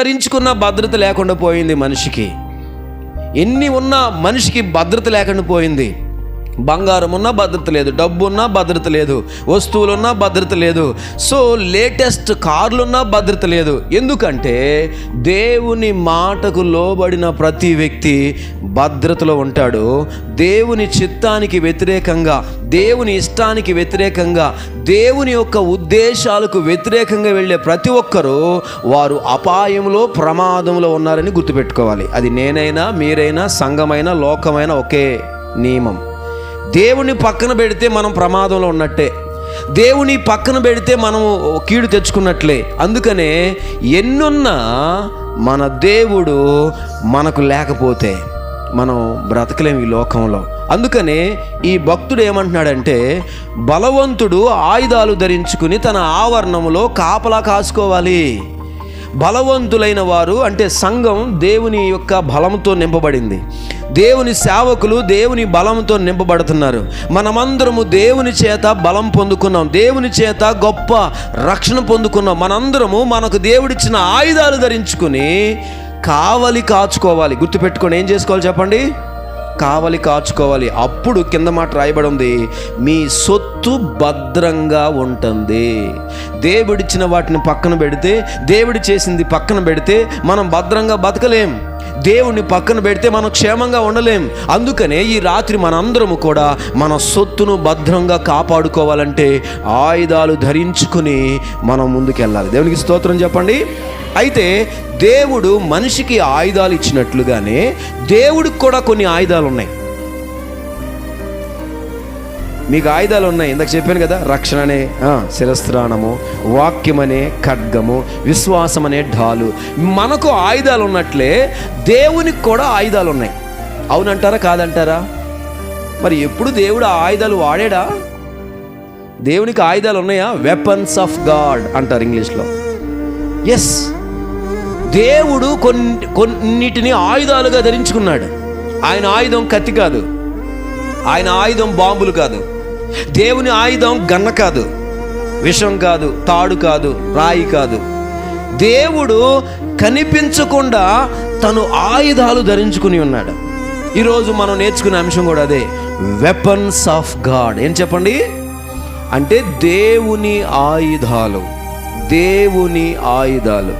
ధరించుకున్న భద్రత లేకుండా పోయింది మనిషికి. ఎన్ని ఉన్నా మనిషికి భద్రత లేకుండా పోయింది. బంగారం ఉన్నా భద్రత లేదు డబ్బు ఉన్నా భద్రత లేదు వస్తువులున్నా భద్రత లేదు. సో లేటెస్ట్ కార్లున్నా భద్రత లేదు. ఎందుకంటే దేవుని మాటకు లోబడిన ప్రతి వ్యక్తి భద్రతలో ఉంటాడు. దేవుని చిత్తానికి వ్యతిరేకంగా దేవుని ఇష్టానికి వ్యతిరేకంగా దేవుని యొక్క ఉద్దేశాలకు వ్యతిరేకంగా వెళ్ళే ప్రతి ఒక్కరూ వారు అపాయంలో ప్రమాదంలో ఉన్నారని గుర్తుపెట్టుకోవాలి. అది నేనైనా మీరైనా సంఘమైనా లోకమైనా ఒకే నియమం. దేవుని పక్కన పెడితే మనం ప్రమాదంలో ఉన్నట్టే. దేవుని పక్కన పెడితే మనం కీడు తెచ్చుకున్నట్లే. అందుకనే ఎన్నున్నా మన దేవుడు మనకు లేకపోతే మనం బ్రతకలేం ఈ లోకంలో. అందుకనే ఈ భక్తుడు ఏమంటున్నాడంటే బలవంతుడు ఆయుధాలు ధరించుకుని తన ఆవరణంలో కాపలా కాసుకోవాలి. బలవంతులైన వారు అంటే సంఘం దేవుని యొక్క బలంతో నింపబడింది. దేవుని సేవకులు దేవుని బలంతో నింపబడుతున్నారు. మనమందరము దేవుని చేత బలం పొందుకున్నాం. దేవుని చేత గొప్ప రక్షణ పొందుకున్నాం. మనందరము మనకు దేవుడిచ్చిన ఆయుధాలు ధరించుకుని కావలి కాచుకోవాలి. గుర్తుపెట్టుకొని ఏం చేసుకోవాలి చెప్పండి? కావలి కాచుకోవాలి. అప్పుడు కింద మాట రాయబడి ఉంది మీ సొత్తు భద్రంగా ఉంటుంది. దేవుడిచ్చిన వాటిని పక్కన పెడితే దేవుడి చేసింది పక్కన పెడితే మనం భద్రంగా బతకలేం. దేవుణ్ణి పక్కన పెడితే మనం క్షేమంగా ఉండలేం. అందుకనే ఈ రాత్రి మనందరము కూడా మన సొత్తును భద్రంగా కాపాడుకోవాలంటే ఆయుధాలు ధరించుకుని మనం ముందుకెళ్ళాలి. దేవునికి స్తోత్రం చెప్పండి. అయితే దేవుడు మనిషికి ఆయుధాలు ఇచ్చినట్లుగానే దేవుడికి కూడా కొన్ని ఆయుధాలు ఉన్నాయి మీకు ఆయుధాలు ఉన్నాయి ఇందాక చెప్పాను కదా రక్షణ అనే శిరస్త్రాణము వాక్యం అనే ఖడ్గము విశ్వాసం అనే ఢాలు. మనకు ఆయుధాలు ఉన్నట్లే దేవునికి కూడా ఆయుధాలు ఉన్నాయి అవునంటారా కాదంటారా? మరి ఎప్పుడు దేవుడు ఆయుధాలు వాడాడా? దేవునికి ఆయుధాలు ఉన్నాయా వెపన్స్ ఆఫ్ గాడ్ అంటారు ఇంగ్లీష్లో. ఎస్ దేవుడు కొన్ని కొన్నిటిని ఆయుధాలుగా ధరించుకున్నాడు. ఆయన ఆయుధం కత్తి కాదు. ఆయన ఆయుధం బాంబులు కాదు. దేవుని ఆయుధం గన్న కాదు. విషం కాదు తాడు కాదు రాయి కాదు. దేవుడు కనిపించకుండా తను ఆయుధాలు ధరించుకుని ఉన్నాడు. ఈరోజు మనం నేర్చుకునే అంశం కూడా అదే. వెపన్స్ ఆఫ్ గాడ్ ఏం చెప్పండి? అంటే దేవుని ఆయుధాలు. దేవుని ఆయుధాలు.